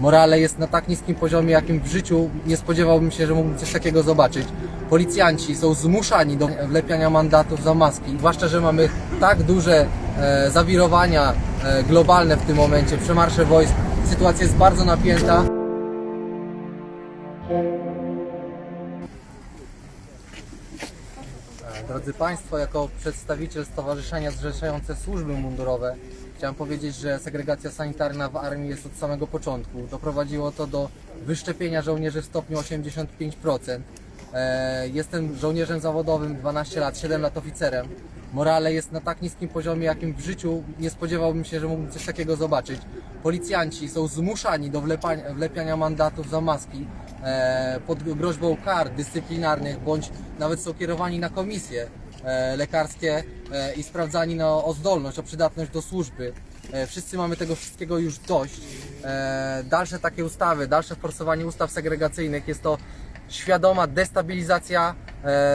morale jest na tak niskim poziomie, jakim w życiu nie spodziewałbym się, że mógłbym coś takiego zobaczyć. Policjanci są zmuszani do wlepiania mandatów za maski, zwłaszcza, że mamy tak duże e, zawirowania e, globalne w tym momencie, przemarsze wojsk, sytuacja jest bardzo napięta. E, Drodzy Państwo, jako przedstawiciel Stowarzyszenia Zrzeszające Służby Mundurowe chciałem powiedzieć, że segregacja sanitarna w armii jest od samego początku. Doprowadziło to do wyszczepienia żołnierzy w stopniu 85%. E, Jestem żołnierzem zawodowym 12 lat, 7 lat oficerem. Morale jest na tak niskim poziomie, jakim w życiu nie spodziewałbym się, że mógłbym coś takiego zobaczyć. Policjanci są zmuszani do wlepiania mandatów za maski e, pod groźbą kar dyscyplinarnych, bądź nawet są kierowani na komisje e, lekarskie e, i sprawdzani na, o zdolność, o przydatność do służby. E, Wszyscy mamy tego wszystkiego już dość. E, Dalsze takie ustawy, dalsze forsowanie ustaw segregacyjnych jest to świadoma destabilizacja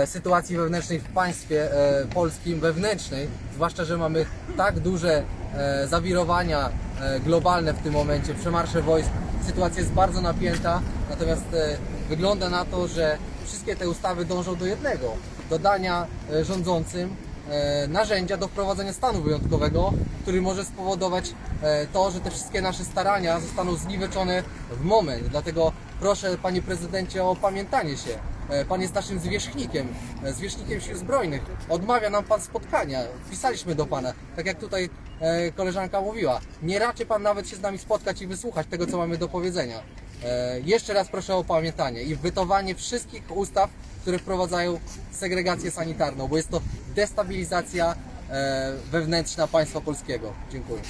sytuacji wewnętrznej w państwie e, polskim, wewnętrznej, zwłaszcza, że mamy tak duże e, zawirowania e, globalne w tym momencie, przemarsze wojsk, sytuacja jest bardzo napięta, natomiast e, wygląda na to, że wszystkie te ustawy dążą do jednego, dodania e, rządzącym e, narzędzia do wprowadzenia stanu wyjątkowego, który może spowodować e, to, że te wszystkie nasze starania zostaną zniweczone w moment. Dlatego proszę Panie Prezydencie o opamiętanie się. E, Pan jest naszym zwierzchnikiem, e, zwierzchnikiem sił zbrojnych. Odmawia nam Pan spotkania. Pisaliśmy do Pana, tak jak tutaj e, koleżanka mówiła. Nie raczy Pan nawet się z nami spotkać i wysłuchać tego, co mamy do powiedzenia. Jeszcze raz proszę o opamiętanie i wytowanie wszystkich ustaw, które wprowadzają segregację sanitarną, bo jest to destabilizacja wewnętrzna państwa polskiego. Dziękuję.